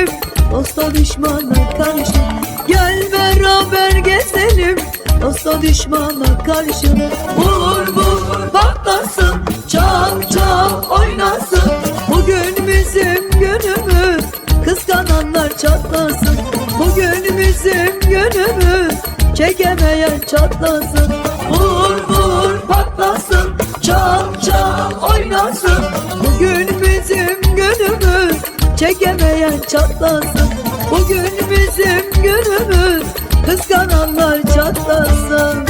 gezelim dosta düşmana karşı. Gel beraber gezelim. Dosta düşmana karşı. Vur vur patlasın. Çal çal oynasın. Bugün bizim günümüz. Kıskananlar çatlasın. Bugün bizim günümüz. Çekemeyen çatlasın. Vur vur patlasın. Çal çal oynasın. Bugün Çekemeyen çatlasın. Bugün bizim günümüz. Kıskananlar çatlasın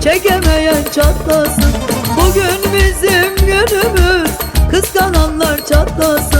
Çekemeyen çatlasın. Bugün bizim günümüz. Kıskananlar çatlasın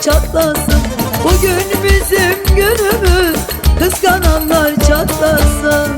çatlasın Bugün bizim günümüz. Kıskananlar çatlasın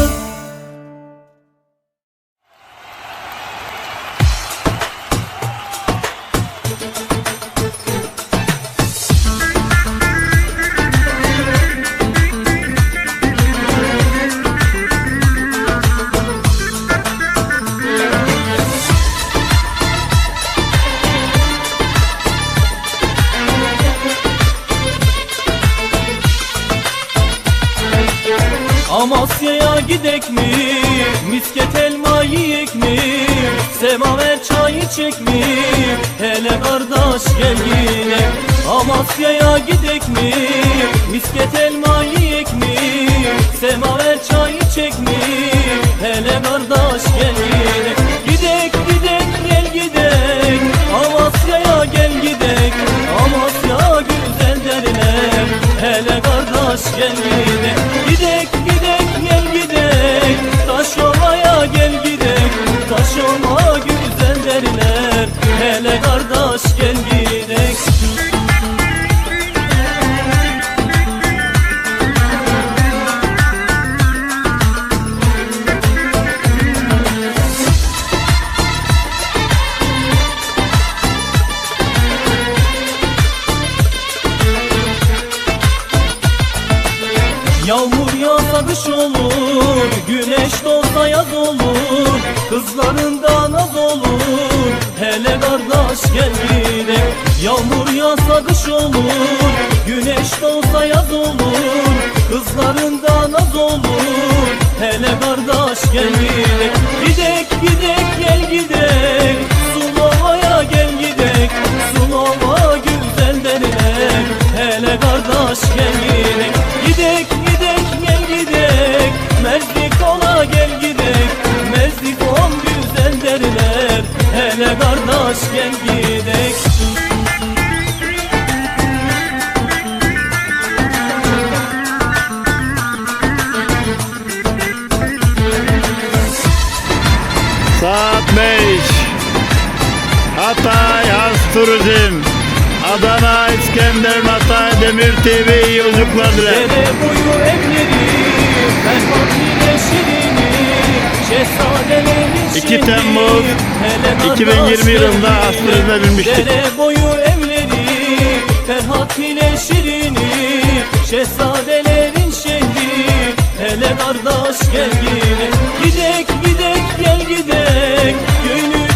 Amasya'ya gidek mi? Misket elma yiyek mi? Semaver çay içek mi? Hele kardeş gel yine Amasya'ya gidek mi? Misket elma yiyek mi? Semaver çay içek mi? Hele kardeş gel yine Gidek gidek gel gidek Amasya'ya gel gidek Amasya güzel derler Hele kardeş gel yine kış olur Güneş doğsa yaz olur Kızların da naz olur. Hele kardeş gel gidelim Yağmur yağsa kış olur Güneş doğsa yaz olur Kızların da naz olur. Hele kardeş gel gidelim Gidek gidek gel gidek. Sulova'ya gel gidek Sulova güzel derler. Hele kardeş gel gidek Gidek kardeş gel gidek. Saat 5 Hatay Has Turizm. Adana İskender Hatay Demir TV yolculuklar dilerim. Dere boyu evleri Ferhat ile şirini Şehzadelerin 2 Temmuz 2020 yılında aslında binmiştik. Dere boyu evleri, Ferhat ile Şirin'i, şehzadelerin şehri, hele kardeş gel gidek. Gidek gidek gel gidek, gönül